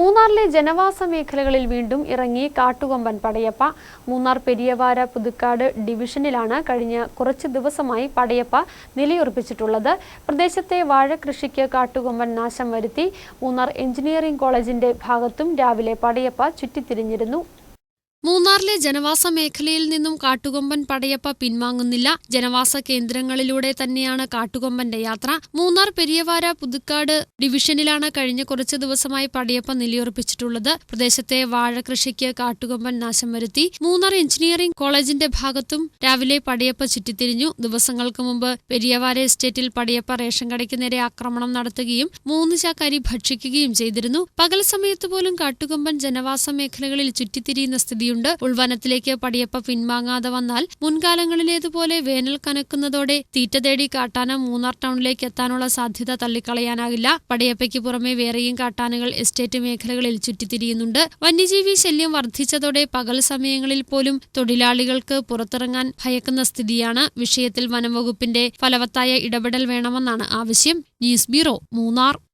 മൂന്നാറിലെ ജനവാസ മേഖലകളിൽ വീണ്ടും ഇറങ്ങി കാട്ടുകൊമ്പൻ പടയപ്പ. മൂന്നാർ പെരിയവാര പുതുക്കാട് ഡിവിഷനിലാണ് കഴിഞ്ഞ കുറച്ച് ദിവസമായി പടയപ്പ നിലയുറപ്പിച്ചിട്ടുള്ളത്. പ്രദേശത്തെ വാഴ കൃഷിക്ക് കാട്ടുകൊമ്പൻ നാശം വരുത്തി. മൂന്നാർ എഞ്ചിനീയറിംഗ് കോളേജിന്റെ ഭാഗത്തും രാവിലെ പടയപ്പ ചുറ്റിത്തിരിഞ്ഞിരുന്നു. മൂന്നാറിലെ ജനവാസ മേഖലയിൽ നിന്നും കാട്ടുകൊമ്പൻ പടയപ്പ പിൻവാങ്ങുന്നില്ല. ജനവാസ കേന്ദ്രങ്ങളിലൂടെ തന്നെയാണ് കാട്ടുകൊമ്പന്റെ യാത്ര. മൂന്നാർ പെരിയവാര പുതുക്കാട് ഡിവിഷനിലാണ് കഴിഞ്ഞ കുറച്ചു ദിവസമായി പടയപ്പ നിലയുറപ്പിച്ചിട്ടുള്ളത്. പ്രദേശത്തെ വാഴ വാഴകൃഷിക്ക് കാട്ടുകൊമ്പൻ നാശം വരുത്തി. മൂന്നാർ എഞ്ചിനീയറിംഗ് കോളേജിന്റെ ഭാഗത്തും രാവിലെ പടയപ്പ ചുറ്റിത്തിരിഞ്ഞു. ദിവസങ്ങൾക്ക് മുമ്പ് പെരിയവാര എസ്റ്റേറ്റിൽ പടയപ്പ റേഷൻ കടയ്ക്ക് നേരെ ആക്രമണം നടത്തുകയും മൂന്ന് ചാക്കാരി ഭക്ഷിക്കുകയും ചെയ്തിരുന്നു. പകൽ സമയത്ത് പോലും കാട്ടുകൊമ്പൻ ജനവാസ മേഖലകളിൽ ചുറ്റിത്തിരിയുന്ന സ്ഥിതിയുണ്ട്. ഉൾവനത്തിലേക്ക് പടിയപ്പ പിൻവാങ്ങാതെ വന്നാൽ മുൻകാലങ്ങളിലേതുപോലെ വേനൽ കനക്കുന്നതോടെ തീറ്റ തേടി കാട്ടാന മൂന്നാർ ടൗണിലേക്ക് എത്താനുള്ള സാധ്യത തള്ളിക്കളയാനാകില്ല. പടിയപ്പയ്ക്ക് പുറമെ വേറെയും കാട്ടാനകൾ എസ്റ്റേറ്റ് മേഖലകളിൽ ചുറ്റിത്തിരിയുന്നുണ്ട്. വന്യജീവി ശല്യം വർദ്ധിച്ചതോടെ പകൽ സമയങ്ങളിൽ പോലും തൊഴിലാളികൾക്ക് പുറത്തിറങ്ങാൻ ഭയക്കുന്ന സ്ഥിതിയാണ്. വിഷയത്തിൽ വനംവകുപ്പിന്റെ ഫലവത്തായ ഇടപെടൽ വേണമെന്നാണ് ആവശ്യം. News bureau Munnar.